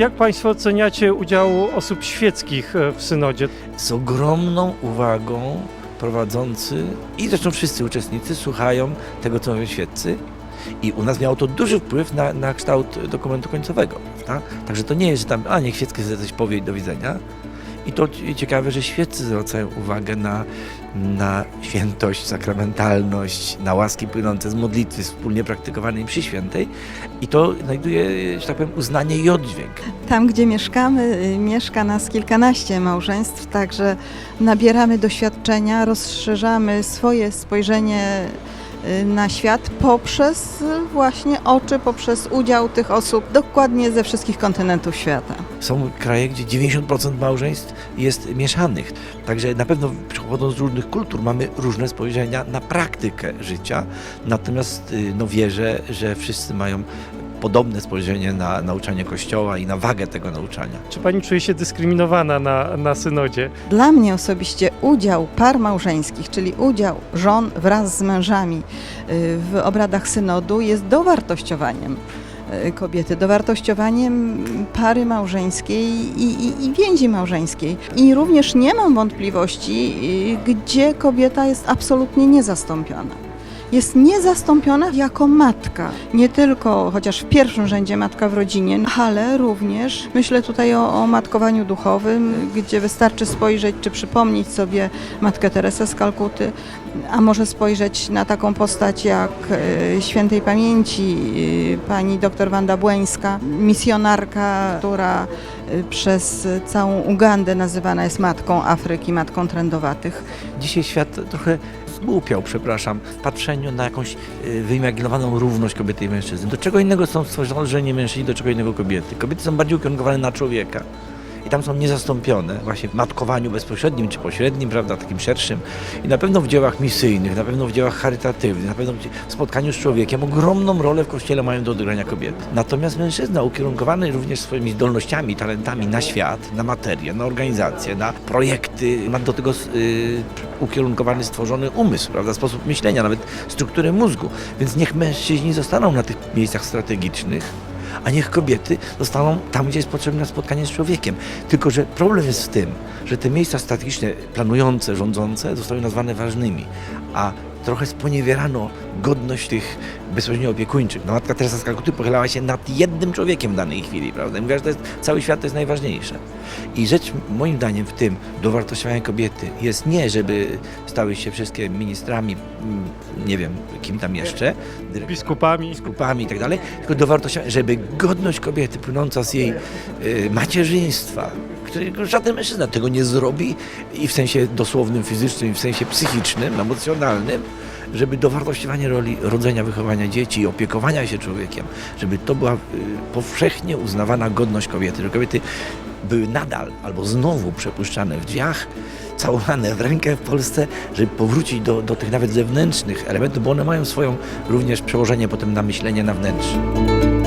Jak Państwo oceniacie udział osób świeckich e, w synodzie? Z ogromną uwagą prowadzący i zresztą wszyscy uczestnicy słuchają tego, co mówią świeccy. I u nas miało to duży wpływ na, na kształt dokumentu końcowego. Także to nie jest, że tam, a niech świecki coś powie do widzenia. I to ci- ciekawe, że świeccy zwracają uwagę na, na świętość, sakramentalność, na łaski płynące z modlitwy wspólnie praktykowanej przy świętej. I to znajduje, że tak powiem, uznanie i oddźwięk. Tam, gdzie mieszkamy, y, mieszka nas kilkanaście małżeństw, także nabieramy doświadczenia, rozszerzamy swoje spojrzenie y, na świat poprzez właśnie oczy, poprzez udział tych osób dokładnie ze wszystkich kontynentów świata. Są kraje, gdzie 90% małżeństw jest mieszanych. Także na pewno przychodząc z różnych kultur mamy różne spojrzenia na praktykę życia. Natomiast y, no, wierzę, że wszyscy mają podobne spojrzenie na nauczanie Kościoła i na wagę tego nauczania. Czy Pani czuje się dyskryminowana na, na synodzie? Dla mnie osobiście udział par małżeńskich, czyli udział żon wraz z mężami y, w obradach synodu jest dowartościowaniem kobiety, dowartościowaniem pary małżeńskiej i, i, i więzi małżeńskiej. I również nie mam wątpliwości, y, gdzie kobieta jest absolutnie niezastąpiona. Jest niezastąpiona jako matka. Nie tylko, chociaż w pierwszym rzędzie matka w rodzinie, ale również myślę tutaj o, o matkowaniu duchowym, gdzie wystarczy spojrzeć czy przypomnieć sobie matkę Teresę z Kalkuty, a może spojrzeć na taką postać jak e, świętej pamięci e, pani dr Wanda Błeńska, misjonarka, która przez całą Ugandę nazywana jest matką Afryki, matką trędowatych. Dzisiaj świat trochę zgłupiał, przepraszam, w patrzeniu na jakąś y, wyimaginowaną równość kobiety i mężczyzny. Do czego innego są stworzeni mężczyźni, do czego innego kobiety. Kobiety są bardziej ukierunkowane na człowieka. Tam są niezastąpione właśnie w matkowaniu bezpośrednim czy pośrednim, prawda, takim szerszym. I na pewno w dziełach misyjnych, na pewno w dziełach charytatywnych, na pewno w spotkaniu z człowiekiem ogromną rolę w Kościele mają do odegrania kobiety. Natomiast mężczyzna ukierunkowany również swoimi zdolnościami, talentami na świat, na materię, na organizację, na projekty, ma do tego y, ukierunkowany, stworzony umysł, prawda, sposób myślenia, nawet strukturę mózgu. Więc niech mężczyźni zostaną na tych miejscach strategicznych, a niech kobiety zostaną tam, gdzie jest potrzebne spotkanie z człowiekiem. Tylko, że problem jest w tym, że te miejsca strategiczne, planujące, rządzące zostały nazwane ważnymi, a trochę sponiewierano godność tych bezpośrednio opiekuńczych. No, matka Teresa z Kalkuty pochylała się nad jednym człowiekiem w danej chwili, prawda? I mówiła, że to jest, cały świat to jest najważniejsze. I rzecz moim zdaniem w tym dowartościowania kobiety jest nie, żeby stały się wszystkie ministrami, mm, nie wiem, kim tam jeszcze, Biskupami? biskupami i tak dalej, tylko żeby godność kobiety płynąca z jej y, macierzyństwa, którego żaden mężczyzna tego nie zrobi i w sensie dosłownym, fizycznym, i w sensie psychicznym, emocjonalnym, żeby dowartościowanie roli rodzenia, wychowania dzieci i opiekowania się człowiekiem, żeby to była y, powszechnie uznawana godność kobiety, że kobiety były nadal albo znowu przepuszczane w drzwiach, całowane w rękę w Polsce, żeby powrócić do, do tych nawet zewnętrznych elementów, bo one mają swoją również przełożenie potem na myślenie na wnętrze.